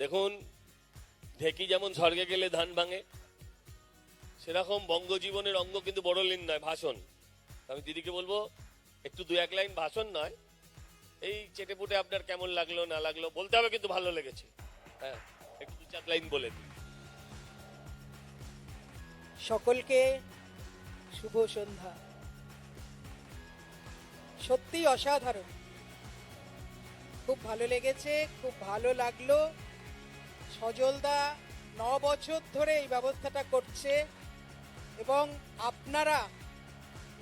দেখুন, ঢেকি যেমন স্বর্গে গেলে ধান ভাঙে, সেরকম বঙ্গজীবনের অঙ্গ কিন্তু বড় বড়লিন নয়, ভাষণ। আমি দিদিকে বলব, একটু দু এক লাইন ভাষণ নয়, এই চেটে পুটে আপনার কেমন লাগল, না লাগল, বলতে হবে কিন্তু ভালো লেগেছে। হ্যাঁ একটু দু চার লাইন বলে দিন। সকলকে শুভ সন্ধ্যা। সত্যি অসাধারণ। খুব ভালো লেগেছে, খুব ভালো লাগল। সজলদা ন বছর ধরে এই ব্যবস্থাটা করছে এবং আপনারা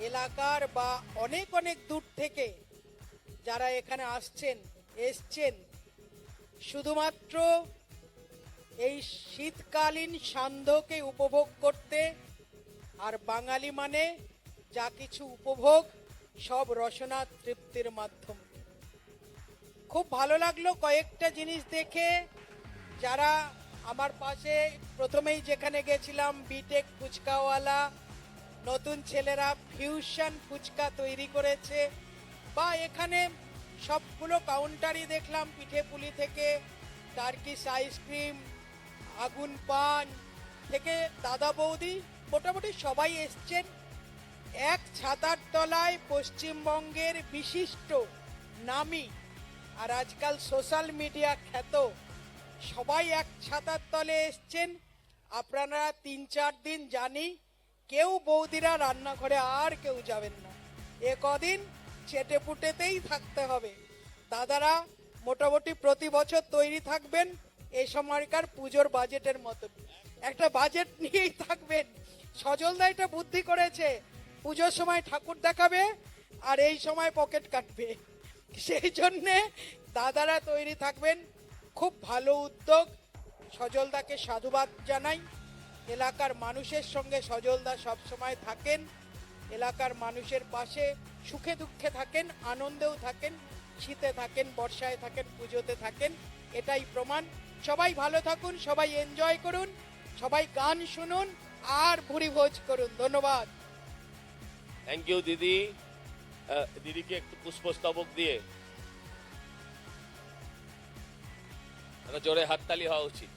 এলাকার বা অনেক অনেক দূর থেকে যারা এখানে আসছেন, এসছেন, শুধুমাত্র এই শীতকালীন সান্ধ্যকে উপভোগ করতে আর বাঙালি মানে যা কিছু উপভোগ, সব রসনা তৃপ্তির মাধ্যম। খুব ভালো লাগল কয়েকটা জিনিস দেখে। যারা আমার পাশে, প্রথমেই যেখানে গেছিলাম বিটেক ফুচকাওয়ালা, নতুন ছেলেরা ফিউশন ফুচকা তৈরি করেছে। বা এখানে সবগুলো কাউন্টারই দেখলাম, পিঠে পুলি থেকে টার্কিশ আইসক্রিম আগুন পান থেকে দাদা বৌদি, মোটামুটি সবাই এসছেন। এক ছাতার তলায় পশ্চিমবঙ্গের বিশিষ্ট নামি আর আজকাল সোশ্যাল মিডিয়া খ্যাত সবাই এক ছাতার তলে এসছেন। আপনারা তিন চার দিন জানি, কেউ বৌদিরা রান্নাঘরে আর কেউ যাবেন না। এ কদিন চেটে পুটেতেই থাকতে হবে। দাদারা মোটামুটি প্রতি বছর তৈরি থাকবেন এই সময়কার পুজোর বাজেটের মতন। একটা বাজেট নিয়েই থাকবেন। সজলদা এটা বুদ্ধি করেছে। পুজোর সময় ঠাকুর দেখাবে আর এই সময় পকেট কাটবে। সেই জন্যে দাদারা তৈরি থাকবেন খুব ভালো উদ্যোগ। সজলদাকে সাধুবাদ জানাই। এলাকার মানুষের সঙ্গে সজলদা সবসময় থাকেন। এলাকার মানুষের পাশে সুখে দুঃখে থাকেন, আনন্দেও থাকেন, শীতে থাকেন, বর্ষায় থাকেন, পুজোতে থাকেন, এটাই প্রমাণ। সবাই ভালো থাকুন, সবাই এনজয় করুন, সবাই গান শুনুন, আর ভুরি ভোজ করুন। ধন্যবাদ। থ্যাংক ইউ দিদি। দিদিকে একটু পুষ্পস্তবক দিয়ে। জোরে হাততালি হওয়া উচিত।